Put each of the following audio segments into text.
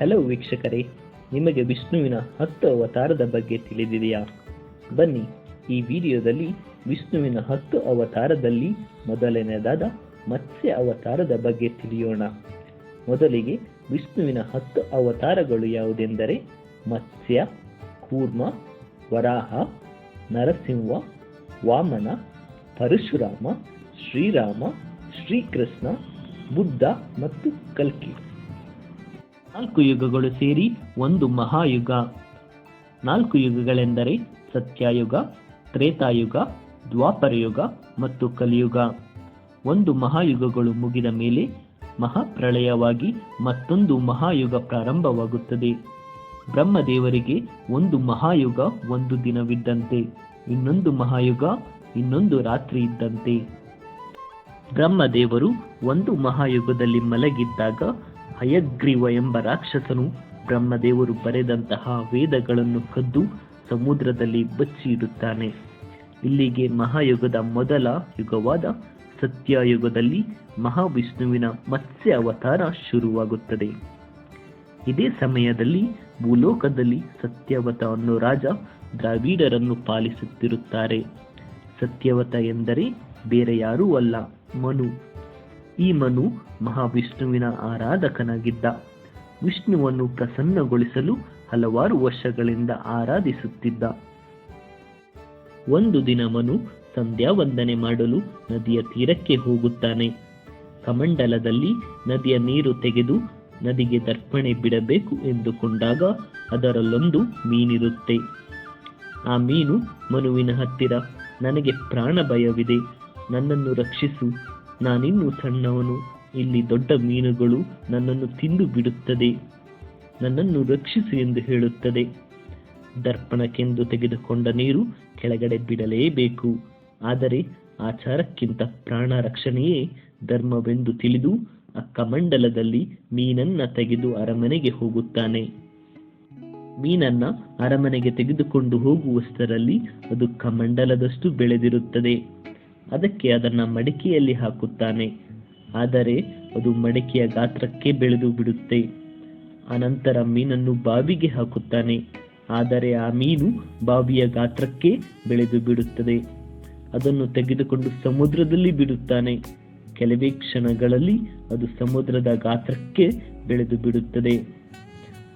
Hello ವೀಕ್ಷಕರೇ, ನಿಮಗೆ ವಿಷ್ಣುವಿನ ಹತ್ತು ಅವತಾರದ ಬಗ್ಗೆ ತಿಳಿದಿದೆಯಾ? ಬನ್ನಿ, ಈ ವಿಡಿಯೋದಲ್ಲಿ ವಿಷ್ಣುವಿನ ಹತ್ತು ಅವತಾರದಲ್ಲಿ ಮೊದಲನೆಯದಾದ ಮತ್ಸ್ಯ ಅವತಾರದ ಬಗ್ಗೆ ತಿಳಿಯೋಣ. ಮೊದಲಿಗೆ ವಿಷ್ಣುವಿನ ಹತ್ತು ಅವತಾರಗಳು ಯಾವುದೆಂದರೆ ಮತ್ಸ್ಯ, ಕೂರ್ಮ, ವರಾಹ, ನರಸಿಂಹ, ವಾಮನ, ಪರಶುರಾಮ, ಶ್ರೀರಾಮ, ಶ್ರೀಕೃಷ್ಣ, ಬುದ್ಧ ಮತ್ತು ಕಲ್ಕಿ. ನಾಲ್ಕು ಯುಗಗಳು ಸೇರಿ ಒಂದು ಮಹಾಯುಗ. ನಾಲ್ಕು ಯುಗಗಳೆಂದರೆ ಸತ್ಯಯುಗ, ತ್ರೇತಾಯುಗ, ದ್ವಾಪರಯುಗ ಮತ್ತು ಕಲಿಯುಗ. ಒಂದು ಮಹಾಯುಗಗಳು ಮುಗಿದ ಮೇಲೆ ಮಹಾಪ್ರಳಯವಾಗಿ ಮತ್ತೊಂದು ಮಹಾಯುಗ ಪ್ರಾರಂಭವಾಗುತ್ತದೆ. ಬ್ರಹ್ಮದೇವರಿಗೆ ಒಂದು ಮಹಾಯುಗ ಒಂದು ದಿನವಿದ್ದಂತೆ, ಇನ್ನೊಂದು ಮಹಾಯುಗ ಇನ್ನೊಂದು ರಾತ್ರಿ ಇದ್ದಂತೆ. ಬ್ರಹ್ಮದೇವರು ಒಂದು ಮಹಾಯುಗದಲ್ಲಿ ಮಲಗಿದ್ದಾಗ ಹಯಗ್ರೀವ ಎಂಬ ರಾಕ್ಷಸನು ಬ್ರಹ್ಮದೇವರು ಬರೆದಂತಹ ವೇದಗಳನ್ನು ಕದ್ದು ಸಮುದ್ರದಲ್ಲಿ ಬಚ್ಚಿ ಇಡುತ್ತಾನೆ ಇಲ್ಲಿಗೆ ಮಹಾಯುಗದ ಮೊದಲ ಯುಗವಾದ ಸತ್ಯಯುಗದಲ್ಲಿ ಮಹಾವಿಷ್ಣುವಿನ ಮತ್ಸ್ಯ ಅವತಾರ ಶುರುವಾಗುತ್ತದೆ. ಇದೇ ಸಮಯದಲ್ಲಿ ಭೂಲೋಕದಲ್ಲಿ ಸತ್ಯವತ ಅನ್ನೋ ರಾಜ ದ್ರಾವಿಡರನ್ನು ಪಾಲಿಸುತ್ತಿರುತ್ತಾರೆ. ಸತ್ಯವತ ಎಂದರೆ ಬೇರೆ ಯಾರೂ ಅಲ್ಲ, ಮನು. ಈ ಮನು ಮಹಾವಿಷ್ಣುವಿನ ಆರಾಧಕನಾಗಿದ್ದ. ವಿಷ್ಣುವನ್ನು ಪ್ರಸನ್ನಗೊಳಿಸಲು ಹಲವಾರು ವರ್ಷಗಳಿಂದ ಆರಾಧಿಸುತ್ತಿದ್ದ. ಒಂದು ದಿನ ಮನು ಸಂಧ್ಯಾ ವಂದನೆ ಮಾಡಲು ನದಿಯ ತೀರಕ್ಕೆ ಹೋಗುತ್ತಾನೆ. ಕಮಂಡಲದಲ್ಲಿ ನದಿಯ ನೀರು ತೆಗೆದು ನದಿಗೆ ದರ್ಪಣೆ ಬಿಡಬೇಕು ಎಂದುಕೊಂಡಾಗ ಅದರಲ್ಲೊಂದು ಮೀನಿರುತ್ತೆ. ಆ ಮೀನು ಮನುವಿನ ಹತ್ತಿರ, ನನಗೆ ಪ್ರಾಣ ಭಯವಿದೆ ನನ್ನನ್ನು ರಕ್ಷಿಸು ನಾನಿನ್ನೂ ಸಣ್ಣವನು ಇಲ್ಲಿ ದೊಡ್ಡ ಮೀನುಗಳು ನನ್ನನ್ನು ತಿಂದು ಬಿಡುತ್ತದೆ. ನನ್ನನ್ನು ರಕ್ಷಿಸು ಎಂದು ಹೇಳುತ್ತದೆ. ದರ್ಪಣಕ್ಕೆಂದು ತೆಗೆದುಕೊಂಡ ನೀರು ಕೆಳಗಡೆ ಬಿಡಲೇಬೇಕು. ಆದರೆ ಆಚಾರಕ್ಕಿಂತ ಪ್ರಾಣ ರಕ್ಷಣೆಯೇ ಧರ್ಮವೆಂದು ತಿಳಿದು ಅಕ್ಕಮಂಡಲದಲ್ಲಿ ಕಮಂಡಲದಲ್ಲಿ ಮೀನನ್ನ ತೆಗೆದು ಅರಮನೆಗೆ ಹೋಗುತ್ತಾನೆ. ಮೀನನ್ನ ಅರಮನೆಗೆ ತೆಗೆದುಕೊಂಡು ಹೋಗುವಷ್ಟರಲ್ಲಿ ಅದು ಕಮಂಡಲದಷ್ಟು ಬೆಳೆದಿರುತ್ತದೆ. ಅದಕ್ಕೆ ಅದನ್ನ ಮಡಿಕೆಯಲ್ಲಿ ಹಾಕುತ್ತಾನೆ. ಆದರೆ ಅದು ಮಡಿಕೆಯ ಗಾತ್ರಕ್ಕೆ ಬೆಳೆದು ಬಿಡುತ್ತೆ. ಅನಂತರ ಮೀನನ್ನು ಬಾವಿಗೆ ಹಾಕುತ್ತಾನೆ. ಆದರೆ ಆ ಮೀನು ಬಾವಿಯ ಗಾತ್ರಕ್ಕೆ ಬೆಳೆದು ಬಿಡುತ್ತದೆ. ಅದನ್ನು ತೆಗೆದುಕೊಂಡು ಸಮುದ್ರದಲ್ಲಿ ಬಿಡುತ್ತಾನೆ. ಕೆಲವೇ ಕ್ಷಣಗಳಲ್ಲಿ ಅದು ಸಮುದ್ರದ ಗಾತ್ರಕ್ಕೆ ಬೆಳೆದು ಬಿಡುತ್ತದೆ.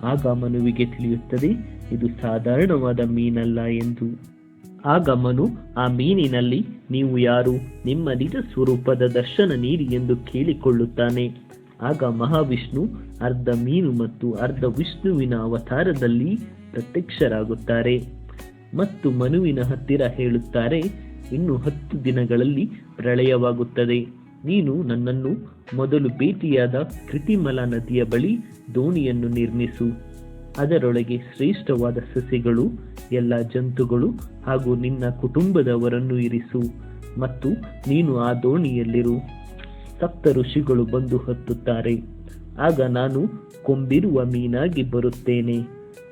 ಆಗ ಮನುವಿಗೆ ತಿಳಿಯುತ್ತದೆ, ಇದು ಸಾಧಾರಣವಾದ ಮೀನಲ್ಲ ಎಂದು. ಆಗ ಮನು ಆ ಮೀನಿನಲ್ಲಿ ನೀವು ಯಾರು? ನಿಮ್ಮ ನಿಜ ಸ್ವರೂಪದ ದರ್ಶನ ನೀಡಿ ಎಂದು ಕೇಳಿಕೊಳ್ಳುತ್ತಾನೆ. ಆಗ ಮಹಾವಿಷ್ಣು ಅರ್ಧ ಮೀನು ಮತ್ತು ಅರ್ಧ ವಿಷ್ಣುವಿನ ಅವತಾರದಲ್ಲಿ ಪ್ರತ್ಯಕ್ಷರಾಗುತ್ತಾರೆ. ಮತ್ತು ಮನುವಿನ ಹತ್ತಿರ ಹೇಳುತ್ತಾರೆ, ಇನ್ನು ಹತ್ತು ದಿನಗಳಲ್ಲಿ ಪ್ರಳಯವಾಗುತ್ತದೆ. ನೀನು ನನ್ನನ್ನು ಮೊದಲು ಭೇಟಿಯಾದ ಕೃತಿಮಲ ನದಿಯ ಬಳಿ ದೋಣಿಯನ್ನು ನಿರ್ಮಿಸು. ಅದರೊಳಗೆ ಶ್ರೇಷ್ಠವಾದ ಸಸಿಗಳು, ಎಲ್ಲ ಜಂತುಗಳು ಹಾಗೂ ನಿನ್ನ ಕುಟುಂಬದವರನ್ನು ಇರಿಸು ಮತ್ತು ನೀನು ಆ ದೋಣಿಯಲ್ಲಿರು. ಸಪ್ತ ಋಷಿಗಳು ಬಂದು ಹತ್ತುತ್ತಾರೆ. ಆಗ ನಾನು ಕೊಂಬಿರುವ ಮೀನಾಗಿ ಬರುತ್ತೇನೆ.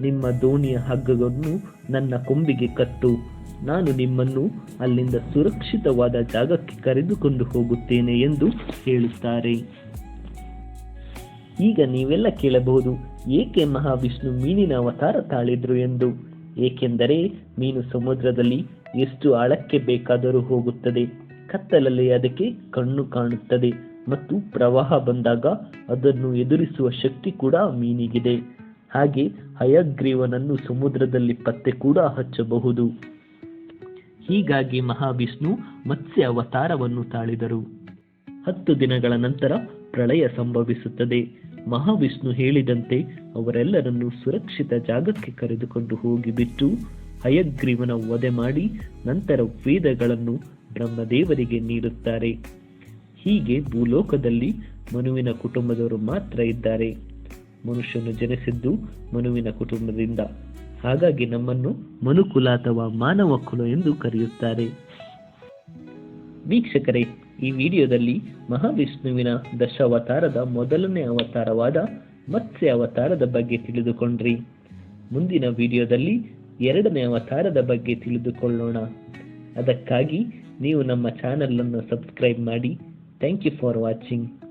ನಿಮ್ಮ ದೋಣಿಯ ಹಗ್ಗವನ್ನು ನನ್ನ ಕೊಂಬಿಗೆ ಕಟ್ಟು. ನಾನು ನಿಮ್ಮನ್ನು ಅಲ್ಲಿಂದ ಸುರಕ್ಷಿತವಾದ ಜಾಗಕ್ಕೆ ಕರೆದುಕೊಂಡು ಹೋಗುತ್ತೇನೆ ಎಂದು ಹೇಳುತ್ತಾರೆ. ಈಗ ನೀವೆಲ್ಲ ಕೇಳಬಹುದು, ಏಕೆ ಮಹಾವಿಷ್ಣು ಮೀನಿನ ಅವತಾರ ತಾಳಿದ್ರು ಎಂದು? ಏಕೆಂದರೆ ಮೀನು ಸಮುದ್ರದಲ್ಲಿ ಎಷ್ಟು ಆಳಕ್ಕೆ ಬೇಕಾದರೂ ಹೋಗುತ್ತದೆ, ಕತ್ತಲಲ್ಲಿ ಅದಕ್ಕೆ ಕಣ್ಣು ಕಾಣುತ್ತದೆ ಮತ್ತು ಪ್ರವಾಹ ಬಂದಾಗ ಅದನ್ನು ಎದುರಿಸುವ ಶಕ್ತಿ ಕೂಡ ಮೀನಿಗಿದೆ. ಹಾಗೆ ಹಯಗ್ರೀವನನ್ನು ಸಮುದ್ರದಲ್ಲಿ ಪತ್ತೆ ಕೂಡ ಹಚ್ಚಬಹುದು. ಹೀಗಾಗಿ ಮಹಾವಿಷ್ಣು ಮತ್ಸ್ಯ ಅವತಾರವನ್ನು ತಾಳಿದರು. ಹತ್ತು ದಿನಗಳ ನಂತರ ಪ್ರಳಯ ಸಂಭವಿಸುತ್ತದೆ. ಮಹಾವಿಷ್ಣು ಹೇಳಿದಂತೆ ಅವರೆಲ್ಲರನ್ನು ಸುರಕ್ಷಿತ ಜಾಗಕ್ಕೆ ಕರೆದುಕೊಂಡು ಹೋಗಿಬಿಟ್ಟು ಹಯಗ್ರೀವನ ವಧೆ ಮಾಡಿ ನಂತರ ವೇದಗಳನ್ನು ಬ್ರಹ್ಮದೇವರಿಗೆ ನೀಡುತ್ತಾರೆ. ಹೀಗೆ ಭೂಲೋಕದಲ್ಲಿ ಮನುವಿನ ಕುಟುಂಬದವರು ಮಾತ್ರ ಇದ್ದಾರೆ. ಮನುಷ್ಯನು ಜನಿಸಿದ್ದು ಮನುವಿನ ಕುಟುಂಬದಿಂದ. ಹಾಗಾಗಿ ನಮ್ಮನ್ನು ಮನುಕುಲ ಅಥವಾ ಮಾನವ ಕುಲ ಎಂದು ಕರೆಯುತ್ತಾರೆ. ವೀಕ್ಷಕರೇ ಈ ವಿಡಿಯೋದಲ್ಲಿ ಮಹಾವಿಷ್ಣುವಿನ ದಶಾವತಾರದ ಮೊದಲನೇ ಅವತಾರವಾದ ಮತ್ಸ್ಯ ಅವತಾರದ ಬಗ್ಗೆ ತಿಳಿದುಕೊಂಡ್ರಿ. ಮುಂದಿನ ವಿಡಿಯೋದಲ್ಲಿ ಎರಡನೇ ಅವತಾರದ ಬಗ್ಗೆ ತಿಳಿದುಕೊಳ್ಳೋಣ. ಅದಕ್ಕಾಗಿ ನೀವು ನಮ್ಮ ಚಾನೆಲ್ ಅನ್ನು ಸಬ್ಸ್ಕ್ರೈಬ್ ಮಾಡಿ. Thank you for watching